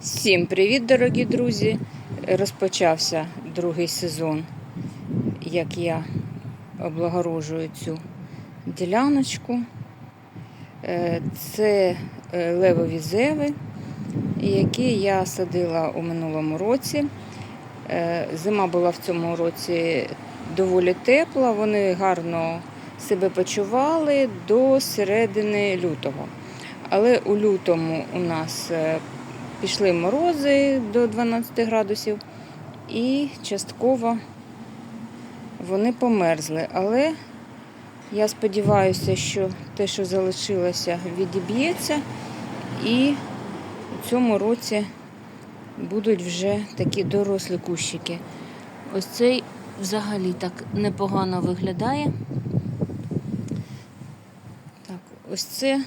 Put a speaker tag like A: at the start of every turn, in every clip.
A: Всім привіт, дорогі друзі! Розпочався другий сезон, як я облагорожую цю діляночку. Е, Це е, левові зеви, які я садила у минулому році. Е, Зима була в цьому році доволі тепла, вони гарно себе почували до середини лютого. Але у лютому у нас пішли морози до 12 градусів, і частково вони померзли. Але я сподіваюся, що те, що залишилося, відіб'ється, і у цьому році будуть вже такі дорослі кущики. Ось цей взагалі так непогано виглядає. Так, ось це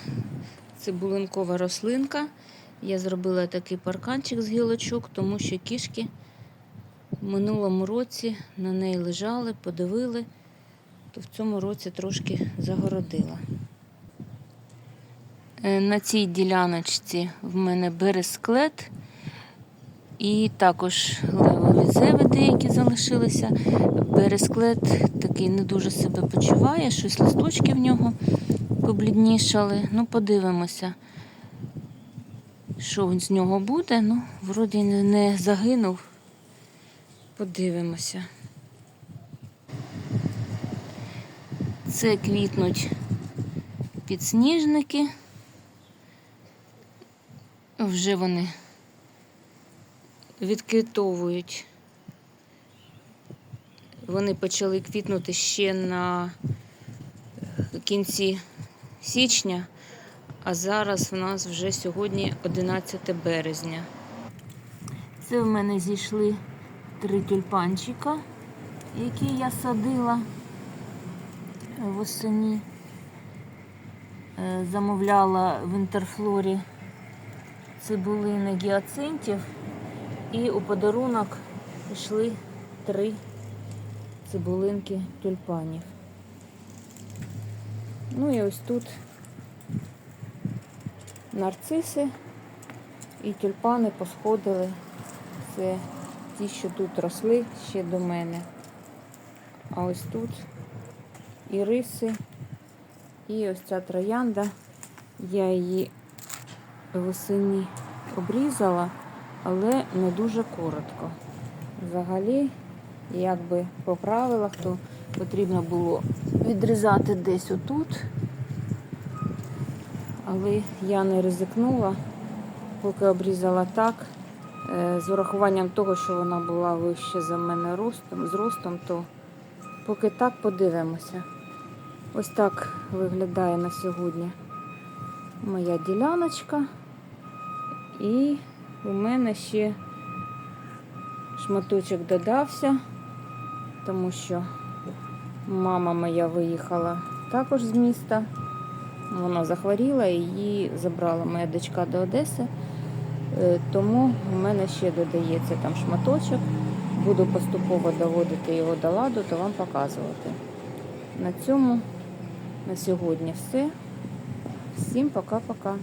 A: цибулинкова рослинка. Я зробила такий парканчик з гілочок, тому що кішки в минулому році на неї лежали, подивили, то в цьому році трошки загородила. Е, На цій діляночці в мене бересклет і також левові зеви деякі залишилися. Бересклет такий не дуже себе почуває, щось листочки в нього побліднішали. Ну, подивимося що він з нього буде. Ну, вроді не, загинув. Подивимося. Це квітнуть підсніжники. Вже вони відквітовують. Вони почали квітнути ще на кінці січня. А зараз в нас вже сьогодні 11 березня. Це в мене зійшли три тюльпанчика, які я садила восені. Е, Замовляла в інтерфлорі цибулини гіацинтів. І у подарунок пішли три цибулинки тюльпанів. Ну і ось тут нарциси і тюльпани посходили. Це ті, що тут росли ще до мене. А ось тут і риси, і ось ця троянда. Я її восені обрізала, але не дуже коротко. Взагалі, якби по правилах, то потрібно було відрізати десь отут але я не ризикнула, поки обрізала так. Е, З урахуванням того, що вона була вище за мене ростом, зростом, то поки так подивимося. Ось так виглядає на сьогодні моя діляночка. І у мене ще шматочок додався, тому що мама моя виїхала також з міста. Вона захворіла її забрала моя дочка до Одеси, Е, тому в мене ще додається там шматочок. Буду поступово доводити його до ладу, то вам показувати. На цьому на сьогодні все. Всім пока-пока.